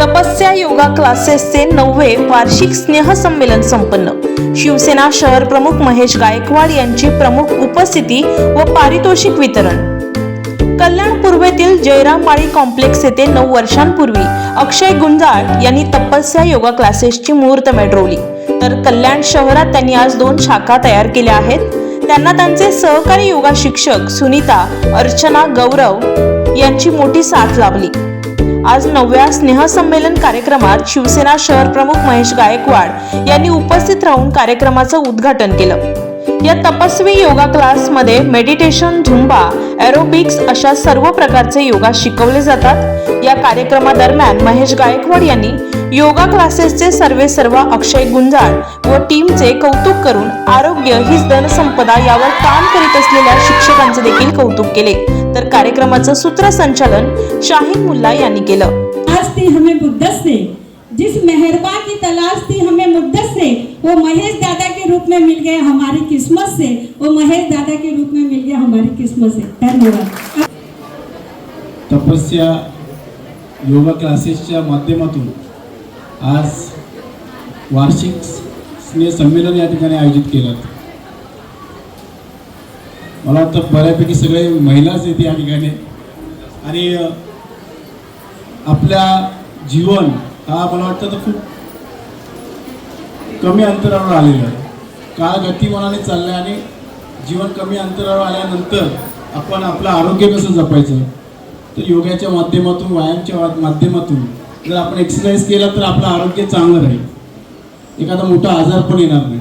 तपस्या योगा क्लासेसचे नववे वार्षिक स्नेहसंमेलन संपन्न. शिवसेना शहर प्रमुख महेश गायकवाड यांची प्रमुख उपस्थिती व पारितोषिक वितरण. कल्याण पूर्वेतील जयराम माळी कॉम्प्लेक्स येथे नऊ वर्षांपूर्वी अक्षय गुंजाळ यांनी तपस्या योगा क्लासेसची मुहूर्त मेटवली तर कल्याण शहरात त्यांनी आज दोन शाखा तयार केल्या आहेत. त्यांना त्यांचे सहकारी योगा शिक्षक सुनीता अर्चना गौरव यांची मोठी साथ लाभली. आज नवव्या स्नेहसंमेलन कार्यक्रमात शिवसेना शहर प्रमुख महेश गायकवाड यांनी उपस्थित राहून कार्यक्रमाचं उद्घाटन केलं. या तपस्वी योगा क्लासमध्ये मेडिटेशन झुंबा एरोबिक्स अशा सर्व प्रकारचे योगा शिकवले जातात. या कार्यक्रमादरम्यान महेश गायकवाड यांनी योगा क्लासेसचे सर्वे सर्व अक्षय गुंजाळ व टीमचे कौतुक करून आरोग्य हीच धनसंपदा यावर काम करीत असलेल्या शिक्षकांचे देखील कौतुक केले. तर कार्यक्रमाचं सूत्रसंचालन शाहीन मुल्ला यांनी केलं. आज थी हमें बुद्ध से जिस मेहरबा की तलाश थी हमें मुद्दत से वो महेश दादा के रूप में मिल गए हमारी किस्मत से. वो महेश दादा के रूप में मिल गया हमारी किस्मत से. धन्यवाद. तपस्या योगा क्लासेसच्या माध्यमातून आज वार्षिक स्नेह संमेलन या ठिकाणी आयोजित केलं. मला वाटतं बऱ्यापैकी सगळे महिलाच येते या ठिकाणी. आणि आपल्या जीवन हा मला वाटतं तर खूप कमी अंतरावर आलेलं आहे. काळ गतिमानाने चाललं आहे आणि जीवन कमी अंतरावर आल्यानंतर आपण आपलं आरोग्य कसं जपायचं? तर योगाच्या माध्यमातून व्यायामच्या माध्यमातून जर आपण एक्सरसाइज केला तर आपलं आरोग्य चांगलं राहील. एखादा मोठा आजार पण येणार नाही.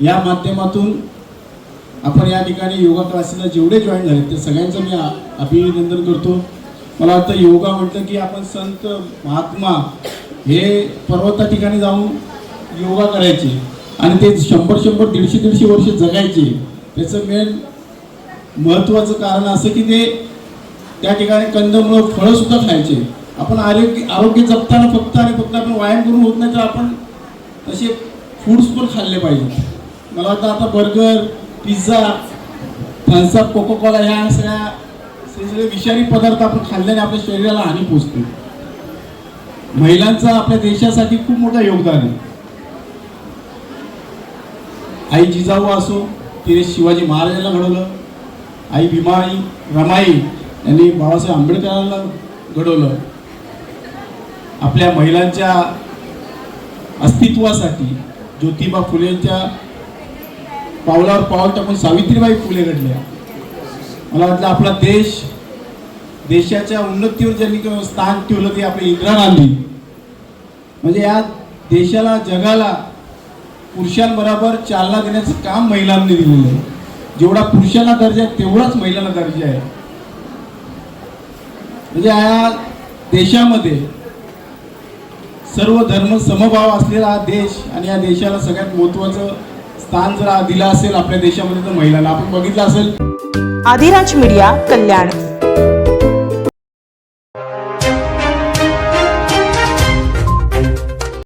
या माध्यमातून आपण या ठिकाणी योगा क्लासेसला जेवढे जॉईन झाले ते सगळ्यांचं मी अभिनंदन करतो. मला वाटतं योगा म्हटलं की आपण संत महात्मा हे पर्वता ठिकाणी जाऊन योगा करायचे आणि ते शंभर शंभर दीडशे दीडशे वर्ष जगायचे. त्याचं मेन महत्त्वाचं कारण असं की ते त्या ठिकाणी कंदमुळं फळंसुद्धा खायचे. आपण आरोग्य आरोग्य जपताना फक्त आणि फक्त आपण व्यायाम करून होत नाही तर आपण तसे फूड्स पण खाल्ले पाहिजे मला वाटतं आता burger pizza Thums Up Coca Cola ह्या सगळ्या सगळे विषारी पदार्थ आपण खाल्ल्याने आपल्या शरीराला हानी पोचते महिलांचं आपल्या देशासाठी खूप मोठं योगदान आहे. आई जिजाऊ असो तिने शिवाजी महाराजांना घडवलं. आई भीमाई रमाई यांनी बाबासाहेब आंबेडकरांना घडवलं. आपल्या महिलांच्या अस्तित्वासाठी ज्योतिबा फुलेंच्या पावलावर पाऊल टाकून सावित्रीबाई फुले घडल्या मला वाटलं आपला देश देशाच्या उन्नतीवर ज्यांनी किंवा स्थान ठेवलं ते आपले इंदिरा गांधी. म्हणजे या देशाला जगाला पुरुषांबरोबर चालना देण्याचं काम महिलांनी दिलेलं आहे. जेवढा पुरुषांना दर्जा आहे तेवढाच महिलांना दर्जा आहे. म्हणजे या देशामध्ये सर्व धर्म समभाव असलेला हा देश आणि या देशाला सगळ्यात महत्वाचं स्थान जर दिलं असेल आपल्या देशामध्ये तर महिलांना आपण बघितलं असेल. आदिराज मीडिया कल्याण.